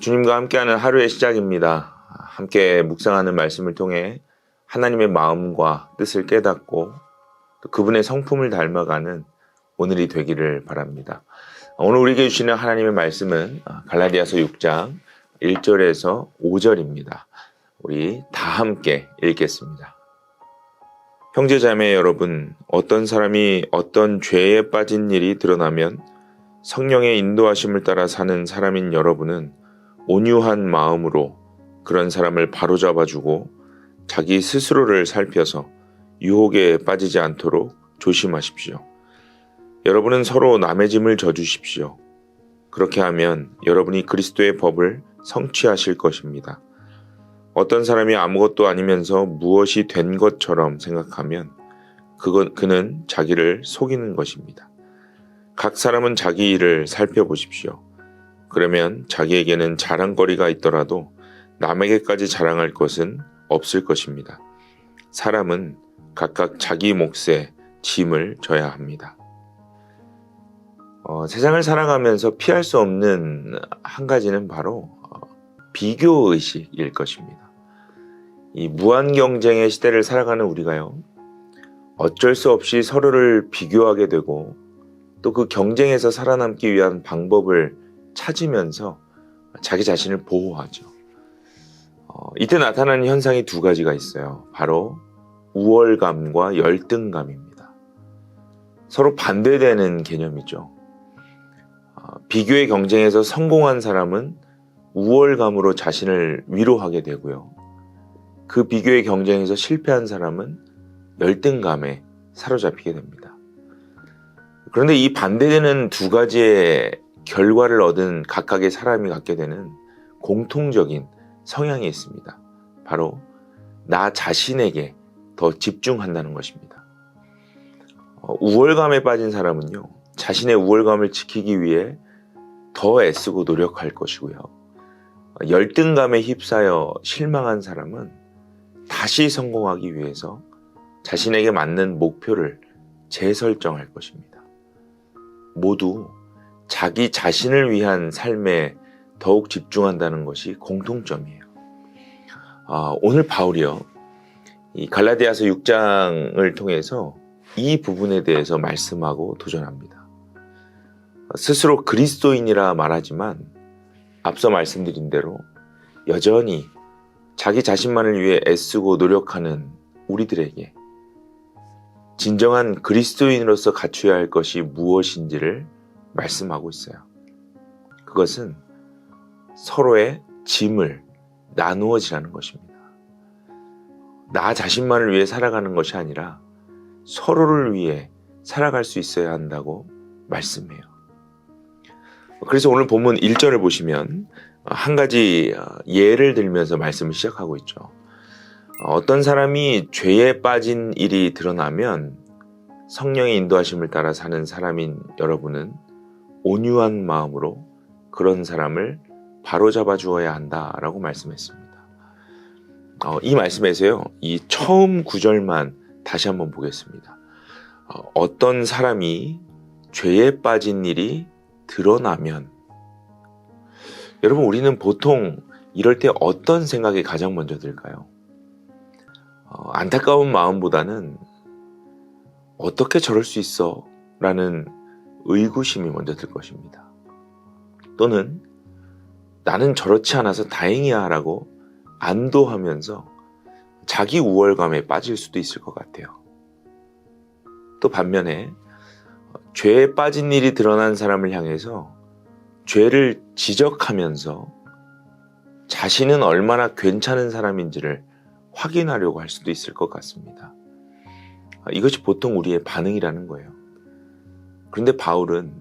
주님과 함께하는 하루의 시작입니다. 함께 묵상하는 말씀을 통해 하나님의 마음과 뜻을 깨닫고 또 그분의 성품을 닮아가는 오늘이 되기를 바랍니다. 오늘 우리에게 주시는 하나님의 말씀은 갈라디아서 6장 1절에서 5절입니다. 우리 다 함께 읽겠습니다. 형제자매 여러분, 어떤 사람이 어떤 죄에 빠진 일이 드러나면 성령의 인도하심을 따라 사는 사람인 여러분은 온유한 마음으로 그런 사람을 바로잡아주고 자기 스스로를 살펴서 유혹에 빠지지 않도록 조심하십시오. 여러분은 서로 남의 짐을 져주십시오. 그렇게 하면 여러분이 그리스도의 법을 성취하실 것입니다. 어떤 사람이 아무것도 아니면서 무엇이 된 것처럼 생각하면 그건, 그는 자기를 속이는 것입니다. 각 사람은 자기 일을 살펴보십시오. 그러면 자기에게는 자랑거리가 있더라도 남에게까지 자랑할 것은 없을 것입니다. 사람은 각각 자기 몫에 짐을 져야 합니다. 어, 세상을 살아가면서 피할 수 없는 한 가지는 바로 어, 비교 의식일 것입니다. 이 무한 경쟁의 시대를 살아가는 우리가요, 어쩔 수 없이 서로를 비교하게 되고 또 그 경쟁에서 살아남기 위한 방법을 찾으면서 자기 자신을 보호하죠. 어, 이때 나타나는 현상이 두 가지가 있어요. 바로 우월감과 열등감입니다. 서로 반대되는 개념이죠. 어, 비교의 경쟁에서 성공한 사람은 우월감으로 자신을 위로하게 되고요. 그 비교의 경쟁에서 실패한 사람은 열등감에 사로잡히게 됩니다. 그런데 이 반대되는 두 가지의 결과를 얻은 각각의 사람이 갖게 되는 공통적인 성향이 있습니다. 바로 나 자신에게 더 집중한다는 것입니다. 어, 우월감에 빠진 사람은요, 자신의 우월감을 지키기 위해 더 애쓰고 노력할 것이고요. 열등감에 휩싸여 실망한 사람은 다시 성공하기 위해서 자신에게 맞는 목표를 재설정할 것입니다. 모두 자기 자신을 위한 삶에 더욱 집중한다는 것이 공통점이에요. 아, 오늘 바울이요. 이 갈라디아서 6장을 통해서 이 부분에 대해서 말씀하고 도전합니다. 스스로 그리스도인이라 말하지만 앞서 말씀드린 대로 여전히 자기 자신만을 위해 애쓰고 노력하는 우리들에게 진정한 그리스도인으로서 갖춰야 할 것이 무엇인지를 말씀하고 있어요. 그것은 서로의 짐을 나누어지라는 것입니다. 나 자신만을 위해 살아가는 것이 아니라 서로를 위해 살아갈 수 있어야 한다고 말씀해요. 그래서 오늘 본문 1절을 보시면 한 가지 예를 들면서 말씀을 시작하고 있죠. 어떤 사람이 죄에 빠진 일이 드러나면 성령의 인도하심을 따라 사는 사람인 여러분은 온유한 마음으로 그런 사람을 바로잡아 주어야 한다라고 말씀했습니다. 어, 이 말씀에서요, 이 처음 구절만 다시 한번 보겠습니다. 어, 떤 사람이 죄에 빠진 일이 드러나면 여러분 우리는 보통 이럴 때 어떤 생각이 가장 먼저 들까요? 어, 안타까운 마음보다는 어떻게 저럴 수 있어? 라는 의구심이 먼저 들 것입니다. 또는 나는 저렇지 않아서 다행이야 라고 안도하면서 자기 우월감에 빠질 수도 있을 것 같아요. 또 반면에 죄에 빠진 일이 드러난 사람을 향해서 죄를 지적하면서 자신은 얼마나 괜찮은 사람인지를 확인하려고 할 수도 있을 것 같습니다. 이것이 보통 우리의 반응이라는 거예요. 그런데 바울은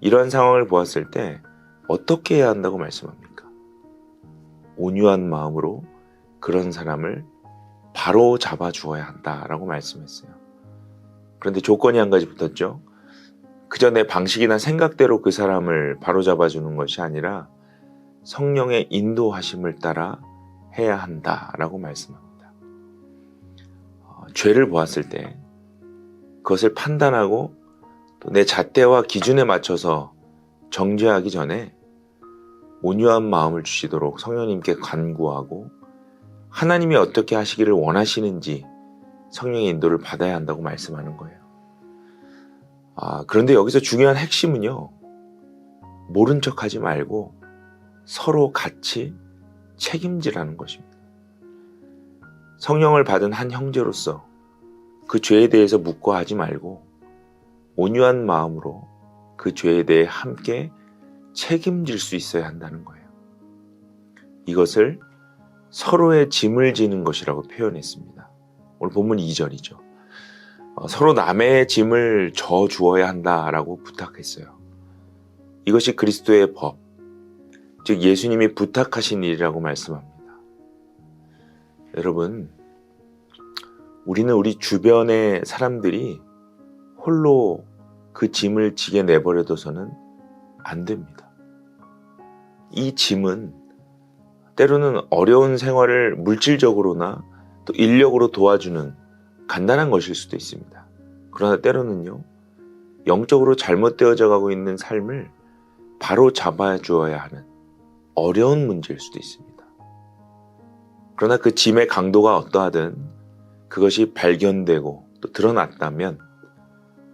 이러한 상황을 보았을 때 어떻게 해야 한다고 말씀합니까? 온유한 마음으로 그런 사람을 바로 잡아 주어야 한다라고 말씀했어요. 그런데 조건이 한 가지 붙었죠. 그저 내 방식이나 생각대로 그 사람을 바로 잡아 주는 것이 아니라 성령의 인도하심을 따라 해야 한다라고 말씀합니다. 어, 죄를 보았을 때 그것을 판단하고 또 내 잣대와 기준에 맞춰서 정죄하기 전에 온유한 마음을 주시도록 성령님께 간구하고 하나님이 어떻게 하시기를 원하시는지 성령의 인도를 받아야 한다고 말씀하는 거예요. 아, 그런데 여기서 중요한 핵심은요. 모른 척 하지 말고 서로 같이 책임지라는 것입니다. 성령을 받은 한 형제로서 그 죄에 대해서 묵과하지 말고 온유한 마음으로 그 죄에 대해 함께 책임질 수 있어야 한다는 거예요. 이것을 서로의 짐을 지는 것이라고 표현했습니다. 오늘 본문 2절이죠. 어, 서로 남의 짐을 져 주어야 한다라고 부탁했어요. 이것이 그리스도의 법, 즉 예수님이 부탁하신 일이라고 말씀합니다. 여러분, 우리는 우리 주변의 사람들이 홀로 그 짐을 지게 내버려둬서는 안 됩니다. 이 짐은 때로는 어려운 생활을 물질적으로나 또 인력으로 도와주는 간단한 것일 수도 있습니다. 그러나 때로는요, 영적으로 잘못되어져 가고 있는 삶을 바로 잡아 주어야 하는 어려운 문제일 수도 있습니다. 그러나 그 짐의 강도가 어떠하든 그것이 발견되고 또 드러났다면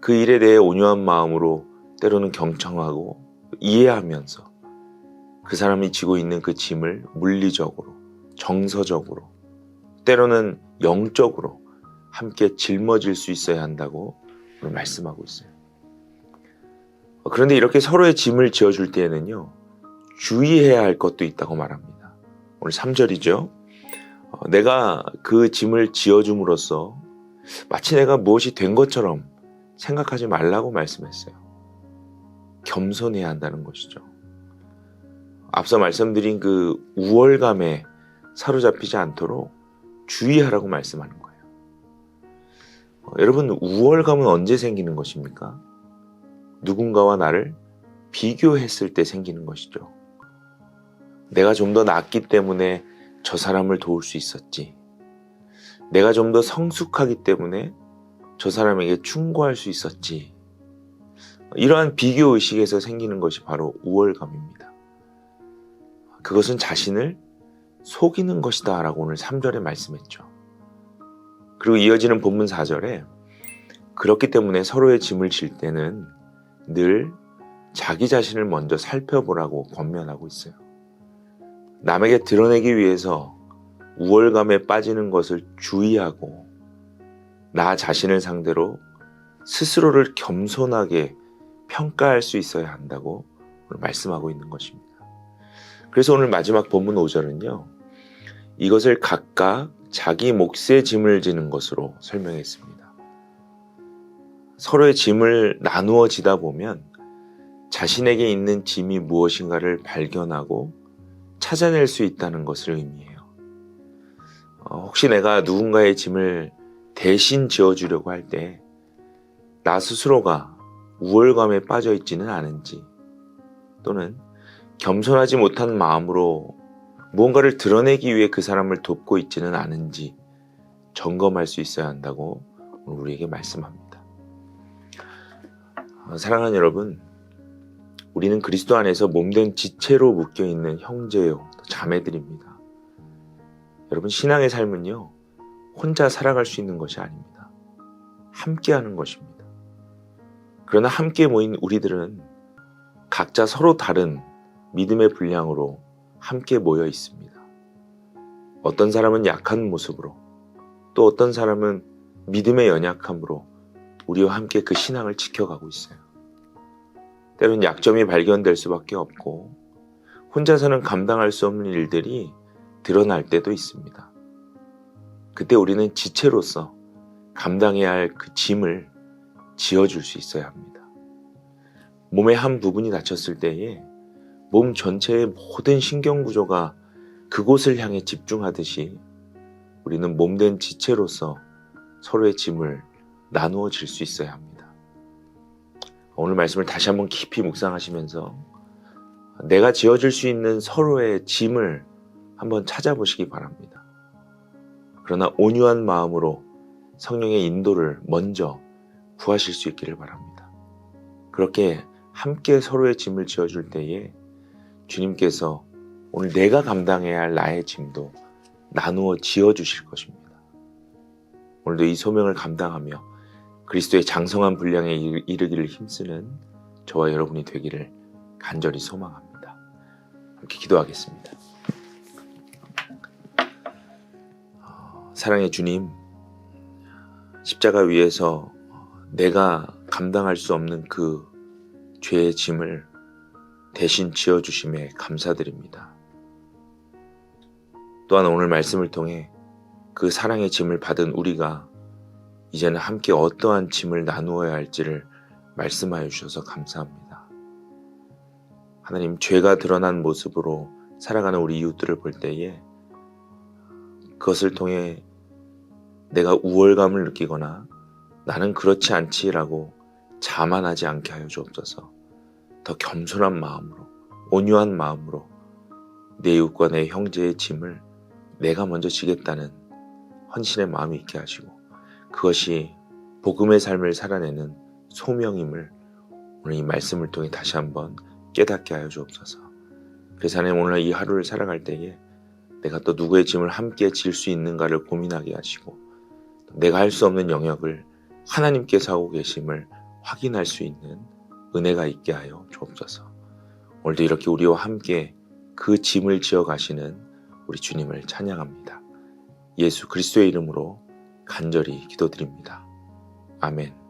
그 일에 대해 온유한 마음으로 때로는 경청하고 이해하면서 그 사람이 지고 있는 그 짐을 물리적으로, 정서적으로, 때로는 영적으로 함께 짊어질 수 있어야 한다고 말씀하고 있어요. 그런데 이렇게 서로의 짐을 지어줄 때에는요, 주의해야 할 것도 있다고 말합니다. 오늘 3절이죠. 어, 내가 그 짐을 지어줌으로써 마치 내가 무엇이 된 것처럼 생각하지 말라고 말씀했어요. 겸손해야 한다는 것이죠. 앞서 말씀드린 그 우월감에 사로잡히지 않도록 주의하라고 말씀하는 거예요. 어, 여러분, 우월감은 언제 생기는 것입니까? 누군가와 나를 비교했을 때 생기는 것이죠. 내가 좀 더 낫기 때문에 저 사람을 도울 수 있었지. 내가 좀 더 성숙하기 때문에 저 사람에게 충고할 수 있었지. 이러한 비교 의식에서 생기는 것이 바로 우월감입니다. 그것은 자신을 속이는 것이다 라고 오늘 3절에 말씀했죠. 그리고 이어지는 본문 4절에 그렇기 때문에 서로의 짐을 질 때는 늘 자기 자신을 먼저 살펴보라고 권면하고 있어요. 남에게 드러내기 위해서 우월감에 빠지는 것을 주의하고 나 자신을 상대로 스스로를 겸손하게 평가할 수 있어야 한다고 말씀하고 있는 것입니다. 그래서 오늘 마지막 본문 5절은요. 이것을 각각 자기 몫의 짐을 지는 것으로 설명했습니다. 서로의 짐을 나누어 지다 보면 자신에게 있는 짐이 무엇인가를 발견하고 찾아낼 수 있다는 것을 의미해요. 어, 혹시 내가 누군가의 짐을 대신 지어주려고 할 때 나 스스로가 우월감에 빠져 있지는 않은지 또는 겸손하지 못한 마음으로 무언가를 드러내기 위해 그 사람을 돕고 있지는 않은지 점검할 수 있어야 한다고 우리에게 말씀합니다. 어, 사랑하는 여러분, 우리는 그리스도 안에서 몸된 지체로 묶여 있는 형제요, 자매들입니다. 여러분, 신앙의 삶은요, 혼자 살아갈 수 있는 것이 아닙니다. 함께 하는 것입니다. 그러나 함께 모인 우리들은 각자 서로 다른 믿음의 분량으로 함께 모여 있습니다. 어떤 사람은 약한 모습으로, 또 어떤 사람은 믿음의 연약함으로 우리와 함께 그 신앙을 지켜가고 있어요. 때론 약점이 발견될 수밖에 없고, 혼자서는 감당할 수 없는 일들이 드러날 때도 있습니다. 그때 우리는 지체로서 감당해야 할 그 짐을 지어줄 수 있어야 합니다. 몸의 한 부분이 다쳤을 때에 몸 전체의 모든 신경구조가 그곳을 향해 집중하듯이 우리는 몸된 지체로서 서로의 짐을 나누어 질 수 있어야 합니다. 오늘 말씀을 다시 한번 깊이 묵상하시면서 내가 지어줄 수 있는 서로의 짐을 한번 찾아보시기 바랍니다. 그러나 온유한 마음으로 성령의 인도를 먼저 구하실 수 있기를 바랍니다. 그렇게 함께 서로의 짐을 지어줄 때에 주님께서 오늘 내가 감당해야 할 나의 짐도 나누어 지어 주실 것입니다. 오늘도 이 소명을 감당하며 그리스도의 장성한 분량에 이- 이르기를 힘쓰는 저와 여러분이 되기를 간절히 소망합니다. 함께 기도하겠습니다. 사랑의 주님, 십자가 위에서 내가 감당할 수 없는 그 죄의 짐을 대신 지어주심에 감사드립니다. 또한 오늘 말씀을 통해 그 사랑의 짐을 받은 우리가 이제는 함께 어떠한 짐을 나누어야 할지를 말씀하여 주셔서 감사합니다. 하나님, 죄가 드러난 모습으로 살아가는 우리 이웃들을 볼 때에 그것을 통해 내가 우월감을 느끼거나 나는 그렇지 않지라고 자만하지 않게 하여 주옵소서. 더 겸손한 마음으로, 온유한 마음으로 내 이웃과 내 형제의 짐을 내가 먼저 지겠다는 헌신의 마음이 있게 하시고 그것이 복음의 삶을 살아내는 소명임을 오늘 이 말씀을 통해 다시 한번 깨닫게 하여 주옵소서. 그래서 하나님 오늘 이 하루를 살아갈 때에 내가 또 누구의 짐을 함께 질 수 있는가를 고민하게 하시고 내가 할 수 없는 영역을 하나님께서 하고 계심을 확인할 수 있는 은혜가 있게 하여 주옵소서. 오늘도 이렇게 우리와 함께 그 짐을 지어 가시는 우리 주님을 찬양합니다. 예수 그리스도의 이름으로 간절히 기도드립니다. 아멘.